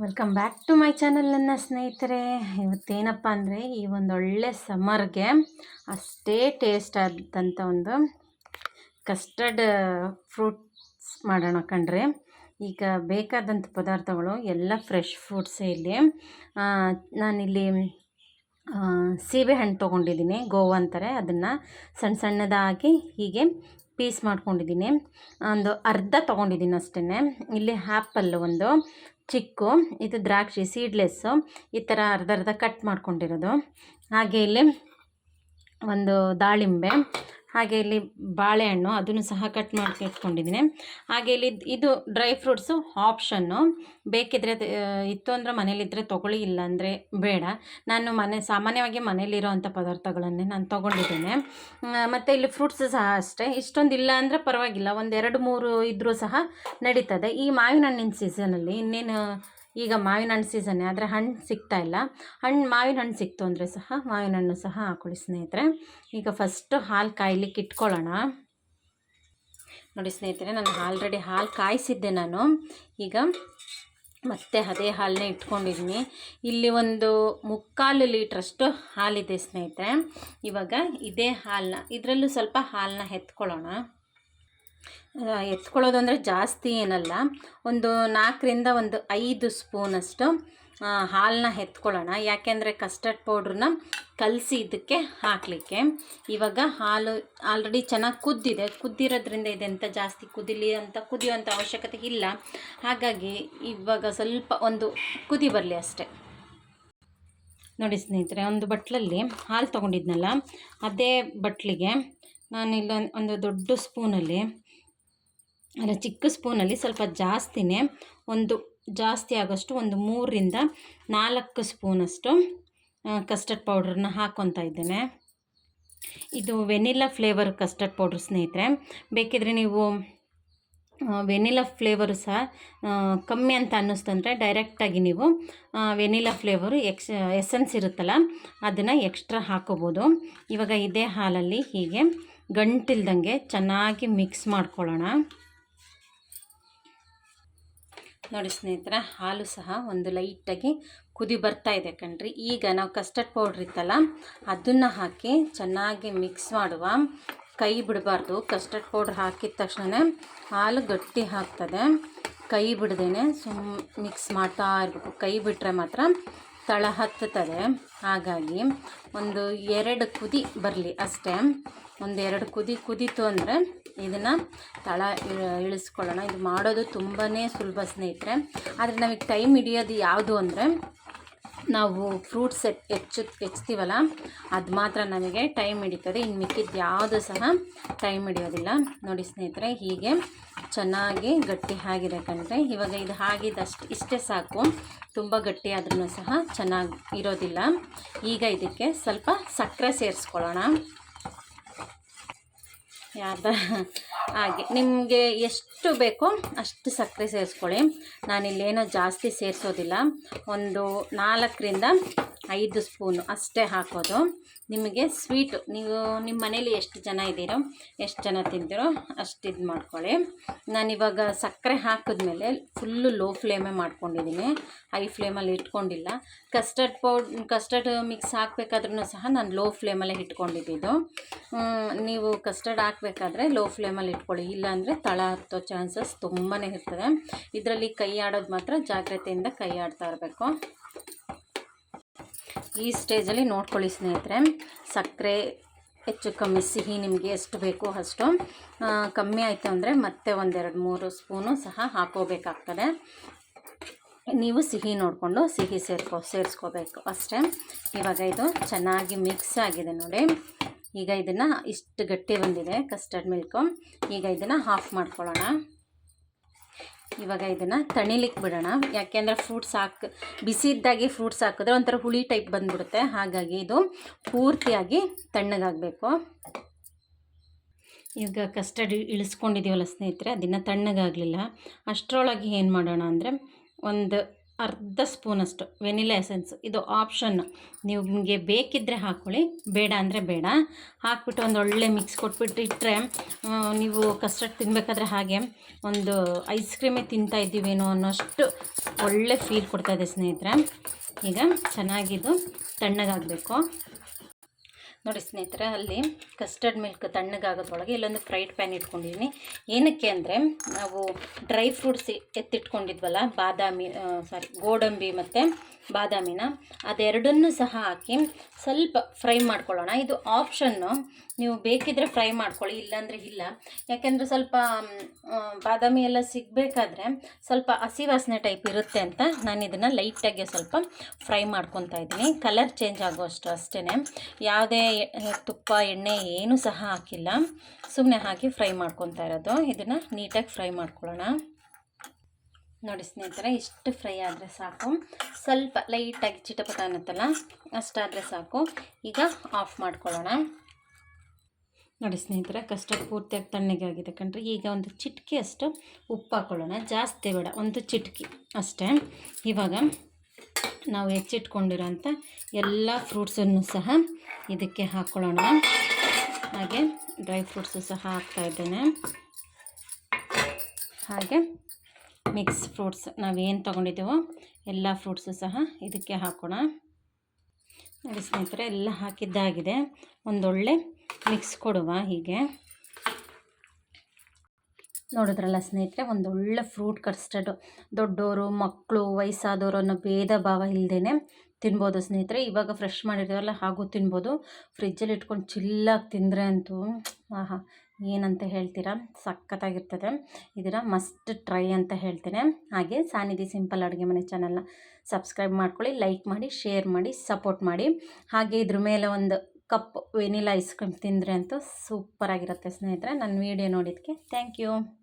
Welcome back to my channel ನನ್ನ ಸ್ನೇಹಿತರೆ. ಇವತ್ತೇನಪ್ಪ ಅಂದರೆ ಈ ಒಂದು ಒಳ್ಳೆ ಸಮ್ಮರ್ಗೆ ಅಷ್ಟೇ ಟೇಸ್ಟ್ ಆದಂಥ ಒಂದು ಕಸ್ಟರ್ಡ್ ಫ್ರೂಟ್ಸ್ ಮಾಡೋಣ ಕಂಡ್ರೆ ಈಗ ಬೇಕಾದಂಥ ಪದಾರ್ಥಗಳು ಎಲ್ಲ ಫ್ರೆಶ್ ಫ್ರೂಟ್ಸೇ ಇಲ್ಲಿ. ನಾನಿಲ್ಲಿ ಸೀಬೆಹಣ್ಣು ತೊಗೊಂಡಿದ್ದೀನಿ. ಗೋವಾ ಅಂತಾರೆ. ಅದನ್ನು ಸಣ್ಣ ಸಣ್ಣದಾಗಿ ಹೀಗೆ ಪೀಸ್ ಮಾಡ್ಕೊಂಡಿದ್ದೀನಿ. ಒಂದು ಅರ್ಧ ತೊಗೊಂಡಿದ್ದೀನಿ ಅಷ್ಟೇ ಇಲ್ಲಿ ಆ್ಯಪಲ್ ಒಂದು ಚಿಕ್ಕು ಇದು ದ್ರಾಕ್ಷಿ ಸೀಡ್ಲೆಸ್ಸು. ಈ ಥರ ಅರ್ಧ ಅರ್ಧ ಕಟ್ ಮಾಡ್ಕೊಂಡಿರೋದು. ಹಾಗೆ ಇಲ್ಲಿ ಒಂದು ದಾಳಿಂಬೆ ಹಾಗೆ ಇಲ್ಲಿ ಬಾಳೆಹಣ್ಣು ಅದನ್ನು ಸಹ ಕಟ್ ಮಾಡಿ ಇಟ್ಕೊಂಡಿದ್ದೀನಿ. ಹಾಗೆ ಇಲ್ಲಿ ಇದು ಡ್ರೈ ಫ್ರೂಟ್ಸು ಆಪ್ಷನ್ನು ಬೇಕಿದ್ರೆ ಇತ್ತು ಅಂದರೆ ಮನೇಲಿದ್ದರೆ ತೊಗೊಳ್ಳಿ ಇಲ್ಲ ಅಂದರೆ ಬೇಡ. ನಾನು ಮನೆ, ಸಾಮಾನ್ಯವಾಗಿ ಮನೇಲಿರೋವಂಥ ಪದಾರ್ಥಗಳನ್ನೇ ನಾನು ತೊಗೊಂಡಿದ್ದೇನೆ. ಮತ್ತು ಇಲ್ಲಿ ಫ್ರೂಟ್ಸ್ ಸಹ ಅಷ್ಟೇ. ಇಷ್ಟೊಂದು ಇಲ್ಲ ಅಂದರೆ ಪರವಾಗಿಲ್ಲ. ಒಂದು ಎರಡು ಮೂರು ಇದ್ದರೂ ಸಹ ನಡೀತದೆ. ಈ ಮಾವಿನ ಹಣ್ಣಿನ ಸೀಸನಲ್ಲಿ ಇನ್ನೇನು ಈಗ ಮಾವಿನ ಹಣ್ಣು ಸೀಸನ್ನೇ ಆದರೆ ಹಣ್ಣು ಸಿಗ್ತಾ ಇಲ್ಲ. ಹಣ್ಣು, ಮಾವಿನ ಹಣ್ಣು ಸಿಕ್ತು ಅಂದರೆ ಸಹ ಮಾವಿನ ಹಣ್ಣು ಸಹ ಹಾಕೊಳ್ಳಿ ಸ್ನೇಹಿತರೆ. ಈಗ ಫಸ್ಟು ಹಾಲು ಕಾಯ್ಲಿಕ್ಕೆ ಇಟ್ಕೊಳ್ಳೋಣ. ನೋಡಿ ಸ್ನೇಹಿತರೆ, ನಾನು ಆಲ್ರೆಡಿ ಹಾಲು ಕಾಯಿಸಿದ್ದೆ ನಾನು. ಈಗ ಮತ್ತೆ ಅದೇ ಹಾಲನ್ನೇ ಇಟ್ಕೊಂಡಿದ್ದೀನಿ ಇಲ್ಲಿ ಒಂದು ಮುಕ್ಕಾಲು ಲೀಟ್ರಷ್ಟು ಹಾಲಿದೆ ಸ್ನೇಹಿತರೆ. ಇವಾಗ ಇದೇ ಹಾಲನ್ನ ಇದರಲ್ಲೂ ಸ್ವಲ್ಪ ಹಾಲನ್ನ ಎತ್ಕೊಳ್ಳೋಣ. ಎತ್ಕೊಳ್ಳೋದು ಅಂದರೆ ಜಾಸ್ತಿ ಏನಲ್ಲ, ಒಂದು ನಾಲ್ಕರಿಂದ ಒಂದು ಐದು ಸ್ಪೂನಷ್ಟು ಹಾಲನ್ನ ಎತ್ಕೊಳ್ಳೋಣ. ಯಾಕೆಂದರೆ ಕಸ್ಟರ್ಡ್ ಪೌಡ್ರನ್ನ ಕಲಸಿ ಇದಕ್ಕೆ ಹಾಕಲಿಕ್ಕೆ. ಇವಾಗ ಹಾಲು ಆಲ್ರೆಡಿ ಚೆನ್ನಾಗಿ ಕುದ್ದಿದೆ. ಕುದ್ದಿರೋದ್ರಿಂದ ಇದೆಂತ ಜಾಸ್ತಿ ಕುದಿಲಿ ಅಂತ ಕುದಿಯುವಂಥ ಅವಶ್ಯಕತೆ ಇಲ್ಲ. ಹಾಗಾಗಿ ಇವಾಗ ಸ್ವಲ್ಪ ಒಂದು ಕುದಿ ಬರಲಿ ಅಷ್ಟೇ. ನೋಡಿ ಸ್ನೇಹಿತರೆ, ಒಂದು ಬಟ್ಲಲ್ಲಿ ಹಾಲು ತೊಗೊಂಡಿದ್ನಲ್ಲ, ಅದೇ ಬಟ್ಲಿಗೆ ನಾನಿಲ್ಲ ಒಂದು ದೊಡ್ಡ ಸ್ಪೂನಲ್ಲಿ ಅಲ್ಲ ಚಿಕ್ಕ ಸ್ಪೂನಲ್ಲಿ ಸ್ವಲ್ಪ ಜಾಸ್ತಿನೇ ಒಂದು ಜಾಸ್ತಿ ಆಗೋಷ್ಟು ಒಂದು ಮೂರರಿಂದ ನಾಲ್ಕು ಸ್ಪೂನಷ್ಟು ಕಸ್ಟರ್ಡ್ ಪೌಡ್ರನ್ನ ಹಾಕ್ಕೊತಾ ಇದ್ದೇನೆ. ಇದು ವೆನಿಲಾ ಫ್ಲೇವರ್ ಕಸ್ಟರ್ಡ್ ಪೌಡ್ರ್ ಸ್ನೇಹಿತರೆ, ಬೇಕಿದ್ರೆ ನೀವು ವೆನಿಲಾ ಫ್ಲೇವರು ಸಹ ಕಮ್ಮಿ ಅಂತ ಅನ್ನಿಸ್ತಂದರೆ ಡೈರೆಕ್ಟಾಗಿ ನೀವು ವೆನಿಲಾ ಫ್ಲೇವರು ಎಕ್ಸ್ ಎಸೆನ್ಸ್ ಇರುತ್ತಲ್ಲ, ಅದನ್ನು ಎಕ್ಸ್ಟ್ರಾ ಹಾಕೋಬೋದು. ಇವಾಗ ಇದೇ ಹಾಲಲ್ಲಿ ಹೀಗೆ ಗಂಟಿಲ್ದಂಗೆ ಚೆನ್ನಾಗಿ ಮಿಕ್ಸ್ ಮಾಡ್ಕೊಳ್ಳೋಣ. ನೋಡಿ ಸ್ನೇಹಿತರೆ, ಹಾಲು ಸಹ ಒಂದು ಲೈಟಾಗಿ ಕುದಿ ಬರ್ತಾ ಇದೆ ಕಣ್ರಿ. ಈಗ ನಾವು ಕಸ್ಟರ್ಡ್ ಪೌಡ್ರ್ ಇತ್ತಲ್ಲ, ಅದನ್ನು ಹಾಕಿ ಚೆನ್ನಾಗಿ ಮಿಕ್ಸ್ ಮಾಡುವ. ಕೈ ಬಿಡಬಾರ್ದು ಕಸ್ಟರ್ಡ್ ಪೌಡ್ರ್ ಹಾಕಿದ ತಕ್ಷಣ ಹಾಲು ಗಟ್ಟಿ ಹಾಕ್ತದೆ ಕೈ ಬಿಡ್ದೇನೆ ಸುಮ್ ಮಿಕ್ಸ್ ಮಾಡ್ತಾ ಇರಬೇಕು. ಕೈ ಬಿಟ್ಟರೆ ಮಾತ್ರ ತಳ ಹತ್ತುತ್ತದೆ. ಹಾಗಾಗಿ ಒಂದು ಎರಡು ಕುದಿ ಬರಲಿ ಅಷ್ಟೇ. ಒಂದು ಎರಡು ಕುದಿ ಕುದೀತು ಅಂದರೆ ಇದನ್ನು ತಳ ಇಳ- ಇಳಿಸ್ಕೊಳ್ಳೋಣ. ಇದು ಮಾಡೋದು ತುಂಬಾ ಸುಲಭ ಸ್ನೇಹಿತರೆ. ಆದರೆ ನಮಗೆ ಟೈಮ್ ಹಿಡಿಯೋದು ಯಾವುದು ಅಂದರೆ ನಾವು ಫ್ರೂಟ್ಸ್ ಹೆಚ್ಚು ಹೆಚ್ಚುತ್ತೀವಲ್ಲ ಅದು ಮಾತ್ರ ನಮಗೆ ಟೈಮ್ ಹಿಡಿತದೆ. ಇನ್ನು ಮಿಕ್ಕಿದ್ದು ಯಾವುದು ಸಹ ಟೈಮ್ ಹಿಡಿಯೋದಿಲ್ಲ. ನೋಡಿ ಸ್ನೇಹಿತರೆ, ಹೀಗೆ ಚೆನ್ನಾಗಿ ಗಟ್ಟಿ ಆಗಿದೆ ಕಣ್ರೆ. ಇವಾಗ ಇದು ಆಗಿದ್ದಷ್ಟು ಇಷ್ಟೇ ಸಾಕು. ತುಂಬ ಗಟ್ಟಿ ಆದ್ರೂ ಸಹ ಚೆನ್ನಾಗಿ ಇರೋದಿಲ್ಲ. ಈಗ ಇದಕ್ಕೆ ಸ್ವಲ್ಪ ಸಕ್ಕರೆ ಸೇರಿಸ್ಕೊಳ್ಳೋಣ. ಯಾರ್ದ? ಹಾಗೆ. ನಿಮಗೆ ಎಷ್ಟು ಬೇಕೋ ಅಷ್ಟು ಸಕ್ಕರೆ ಸೇರಿಸ್ಕೊಳ್ಳಿ. ನಾನಿಲ್ಲೇನೋ ಜಾಸ್ತಿ ಸೇರಿಸೋದಿಲ್ಲ. ಒಂದು ನಾಲ್ಕರಿಂದ ಐದು ಸ್ಪೂನು ಅಷ್ಟೇ ಹಾಕೋದು. ನಿಮಗೆ ಸ್ವೀಟು, ನೀವು ನಿಮ್ಮ ಮನೇಲಿ ಎಷ್ಟು ಜನ ಇದ್ದೀರೋ, ಎಷ್ಟು ಜನ ತಿಂತೀರೋ ಅಷ್ಟು ಇದು ಮಾಡ್ಕೊಳ್ಳಿ. ನಾನಿವಾಗ ಸಕ್ಕರೆ ಹಾಕಿದ್ಮೇಲೆ ಫುಲ್ಲು ಲೋ ಫ್ಲೇಮೇ ಮಾಡ್ಕೊಂಡಿದ್ದೀನಿ. ಹೈ ಫ್ಲೇಮಲ್ಲಿ ಇಟ್ಕೊಂಡಿಲ್ಲ. ಕಸ್ಟರ್ಡ್ ಪೌಡ್, ಕಸ್ಟರ್ಡ್ ಮಿಕ್ಸ್ ಹಾಕಬೇಕಾದ್ರೂ ಸಹ ನಾನು ಲೋ ಫ್ಲೇಮಲ್ಲೇ ಇಟ್ಕೊಂಡಿದ್ದು. ನೀವು ಕಸ್ಟರ್ಡ್ ಹಾಕಬೇಕಾದ್ರೆ ಲೋ ಫ್ಲೇಮಲ್ಲಿ ಇಟ್ಕೊಳ್ಳಿ. ಇಲ್ಲಾಂದರೆ ತಳ ಹತ್ತೋ ಚಾನ್ಸಸ್ ತುಂಬಾ ಇರ್ತದೆ. ಇದರಲ್ಲಿ ಕೈ ಆಡೋದು ಮಾತ್ರ ಜಾಗ್ರತೆಯಿಂದ ಕೈ ಆಡ್ತಾ ಇರಬೇಕು. ಈ ಸ್ಟೇಜಲ್ಲಿ ನೋಡ್ಕೊಳ್ಳಿ ಸ್ನೇಹಿತರೆ, ಸಕ್ಕರೆ ಹೆಚ್ಚು ಕಮ್ಮಿ, ಸಿಹಿ ನಿಮಗೆ ಎಷ್ಟು ಬೇಕೋ ಅಷ್ಟು. ಕಮ್ಮಿ ಆಯಿತು ಅಂದರೆ ಮತ್ತೆ ಒಂದೆರಡು ಮೂರು ಸ್ಪೂನು ಸಹ ಹಾಕೋಬೇಕಾಗ್ತದೆ. ನೀವು ಸಿಹಿ ನೋಡಿಕೊಂಡು ಸಿಹಿ ಸೇರ್ಕೊ, ಸೇರಿಸ್ಕೋಬೇಕು ಅಷ್ಟೇ. ಇವಾಗ ಇದು ಚೆನ್ನಾಗಿ ಮಿಕ್ಸ್ ಆಗಿದೆ ನೋಡಿ. ಈಗ ಇದನ್ನು ಇಷ್ಟು ಗಟ್ಟಿ ಬಂದಿದೆ ಕಸ್ಟರ್ಡ್ ಮಿಲ್ಕು ಈಗ ಇದನ್ನು ಹಾಫ್ ಮಾಡ್ಕೊಳ್ಳೋಣ. ಇವಾಗ ಇದನ್ನು ತಣಿಲಿಕ್ಕೆ ಬಿಡೋಣ. ಯಾಕೆಂದರೆ ಫ್ರೂಟ್ಸ್ ಹಾಕಿ, ಬಿಸಿ ಇದ್ದಾಗಿ ಫ್ರೂಟ್ಸ್ ಹಾಕಿದ್ರೆ ಒಂಥರ ಹುಳಿ ಟೈಪ್ ಬಂದ್ಬಿಡುತ್ತೆ. ಹಾಗಾಗಿ ಇದು ಪೂರ್ತಿಯಾಗಿ ತಣ್ಣಗಾಗಬೇಕು. ಈಗ ಕಸ್ಟರ್ಡ್ ಇಳಿಸ್ಕೊಂಡಿದ್ದೀವಲ್ಲ ಸ್ನೇಹಿತರೆ, ಅದನ್ನು ತಣ್ಣಗಾಗಲಿಲ್ಲ. ಅಷ್ಟರೊಳಗೆ ಏನು ಮಾಡೋಣ ಅಂದರೆ ಒಂದು ಅರ್ಧ ಸ್ಪೂನಷ್ಟು ವೆನಿಲಾ ಎಸೆನ್ಸ್. ಇದು ಆಪ್ಷನ್. ನಿಮಗೆ ಬೇಕಿದ್ದರೆ ಹಾಕ್ಕೊಳ್ಳಿ ಬೇಡ ಅಂದರೆ ಬೇಡ. ಹಾಕ್ಬಿಟ್ಟು ಒಂದು ಒಳ್ಳೆ ಮಿಕ್ಸ್ ಕೊಟ್ಬಿಟ್ಟು ಇಟ್ಟರೆ ನೀವು ಕಸ್ಟರ್ಡ್ ತಿನ್ನಬೇಕಾದ್ರೆ ಹಾಗೆ ಒಂದು ಐಸ್ ಕ್ರೀಮೇ ತಿಂತಾ ಇದ್ದೀವೇನೋ ಅನ್ನೋಷ್ಟು ಒಳ್ಳೆ ಫೀಲ್ ಕೊಡ್ತಾಯಿದೆ ಸ್ನೇಹಿತರೆ. ಈಗ ಚೆನ್ನಾಗಿದ್ದು ತಣ್ಣಗಾಗಬೇಕು. ನೋಡಿ ಸ್ನೇಹಿತರೆ, ಅಲ್ಲಿ ಕಸ್ಟರ್ಡ್ ಮಿಲ್ಕ್ ತಣ್ಣಗಾಗೋದ್ರೊಳಗೆ ಇಲ್ಲೊಂದು ಫ್ರೈಡ್ ಪ್ಯಾನ್ ಇಟ್ಕೊಂಡಿದ್ದೀನಿ ಏನಕ್ಕೆ ಅಂದರೆ, ನಾವು ಡ್ರೈ ಫ್ರೂಟ್ಸ್ ಎತ್ತಿಟ್ಕೊಂಡಿದ್ವಲ್ಲ, ಬಾದಾಮಿ ಸಾರಿ ಗೋಡಂಬಿ ಮತ್ತು ಬಾದಾಮಿನ, ಅದೆರಡನ್ನೂ ಸಹ ಹಾಕಿ ಸ್ವಲ್ಪ ಫ್ರೈ ಮಾಡ್ಕೊಳ್ಳೋಣ. ಇದು ಆಪ್ಷನ್ನು ನೀವು ಬೇಕಿದ್ರೆ ಫ್ರೈ ಮಾಡ್ಕೊಳ್ಳಿ, ಇಲ್ಲಾಂದರೆ ಇಲ್ಲ. ಯಾಕೆಂದರೆ ಸ್ವಲ್ಪ ಬಾದಾಮಿ ಎಲ್ಲ ಸಿಗಬೇಕಾದ್ರೆ ಸ್ವಲ್ಪ ಹಸಿ ವಾಸನೆ ಟೈಪ್ ಇರುತ್ತೆ ಅಂತ ನಾನು ಇದನ್ನು ಲೈಟಾಗಿ ಸ್ವಲ್ಪ ಫ್ರೈ ಮಾಡ್ಕೊತಾ ಇದ್ದೀನಿ. ಕಲರ್ ಚೇಂಜ್ ಆಗೋಷ್ಟು ಅಷ್ಟೇ ಯಾವುದೇ ತುಪ್ಪ, ಎಣ್ಣೆ ಏನೂ ಸಹ ಹಾಕಿಲ್ಲ. ಸುಮ್ಮನೆ ಹಾಕಿ ಫ್ರೈ ಮಾಡ್ಕೊತಾ ಇರೋದು. ಇದನ್ನು ನೀಟಾಗಿ ಫ್ರೈ ಮಾಡ್ಕೊಳ್ಳೋಣ. ನೋಡಿ ಸ್ನೇಹಿತರೆ ಇಷ್ಟು ಫ್ರೈ ಆದರೆ ಸಾಕು. ಸ್ವಲ್ಪ ಲೈಟಾಗಿ ಚಿಟಪಟ ಅನ್ನತ್ತಲ್ಲ, ಅಷ್ಟಾದರೆ ಸಾಕು. ಈಗ ಆಫ್ ಮಾಡ್ಕೊಳ್ಳೋಣ. ನೋಡಿ ಸ್ನೇಹಿತರೆ, ಕಸ್ಟರ್ಡ್ ಪೂರ್ತಿಯಾಗಿ ತಣ್ಣಗೆ ಆಗಿದೆ ಕಣ್ರಿ. ಈಗ ಒಂದು ಚಿಟಕಿ ಅಷ್ಟು ಉಪ್ಪು ಹಾಕೊಳ್ಳೋಣ. ಜಾಸ್ತಿ ಬೇಡ, ಒಂದು ಚಿಟಕಿ ಅಷ್ಟೇ. ಇವಾಗ ನಾವು ಹೆಚ್ಚಿಟ್ಕೊಂಡಿರೋಂಥ ಎಲ್ಲ ಫ್ರೂಟ್ಸನ್ನು ಸಹ ಇದಕ್ಕೆ ಹಾಕ್ಕೊಳ್ಳೋಣ ಹಾಗೆ ಡ್ರೈ ಫ್ರೂಟ್ಸು ಸಹ ಹಾಕ್ತಾ ಇದ್ದೇನೆ. ಹಾಗೆ ಮಿಕ್ಸ್ ಫ್ರೂಟ್ಸ್ ನಾವೇನು ತೊಗೊಂಡಿದ್ದೀವೋ ಎಲ್ಲ ಫ್ರೂಟ್ಸು ಸಹ ಇದಕ್ಕೆ ಹಾಕೋಣ. ನೋಡಿ ಸ್ನೇಹಿತರೆ, ಎಲ್ಲ ಹಾಕಿದ್ದಾಗಿದೆ. ಒಂದೊಳ್ಳೆ ಮಿಕ್ಸ್ ಕೊಡುವ ಹೀಗೆ. ನೋಡಿದ್ರಲ್ಲ ಸ್ನೇಹಿತರೆ, ಒಂದೊಳ್ಳೆ ಫ್ರೂಟ್ ಕಸ್ಟರ್ಡು ದೊಡ್ಡೋರು ಮಕ್ಕಳು ವಯಸ್ಸಾದವರು ಅನ್ನೋ ಭೇದ ಭಾವ ಇಲ್ಲದೇ ತಿನ್ಬೋದು ಸ್ನೇಹಿತರೆ. ಇವಾಗ ಫ್ರೆಶ್ ಮಾಡಿರ್ತೀವಲ್ಲ ಹಾಗೂ ತಿನ್ಬೋದು. ಫ್ರಿಜ್ಜಲ್ಲಿ ಇಟ್ಕೊಂಡು ಚಿಲ್ಲಾಗಿ ತಿಂದರೆ ಅಂತೂ, ಆಹಾ ಏನಂತ ಹೇಳ್ತೀರಾ? ಸಖತ್ತಾಗಿರ್ತದೆ. ಇದರ ಮಸ್ಟ್ ಟ್ರೈ ಅಂತ ಹೇಳ್ತೇನೆ. ಹಾಗೆ ಸಾನಿಧಿ ಸಿಂಪಲ್ ಅಡುಗೆ ಮನೆ ಚಾನಲ್ನ ಸಬ್ಸ್ಕ್ರೈಬ್ ಮಾಡ್ಕೊಳ್ಳಿ ಲೈಕ್ ಮಾಡಿ ಶೇರ್ ಮಾಡಿ ಸಪೋರ್ಟ್ ಮಾಡಿ. ಹಾಗೆ ಇದ್ರ ಮೇಲೆ ಒಂದು ಕಪ್ ವೆನಿಲಾ ಐಸ್ ಕ್ರೀಮ್ ತಿಂದರೆ ಅಂತೂ ಸೂಪರಾಗಿರುತ್ತೆ ಸ್ನೇಹಿತರೆ. ನನ್ನ ವಿಡಿಯೋ ನೋಡಿದ್ದಕ್ಕೆ ಥ್ಯಾಂಕ್ ಯು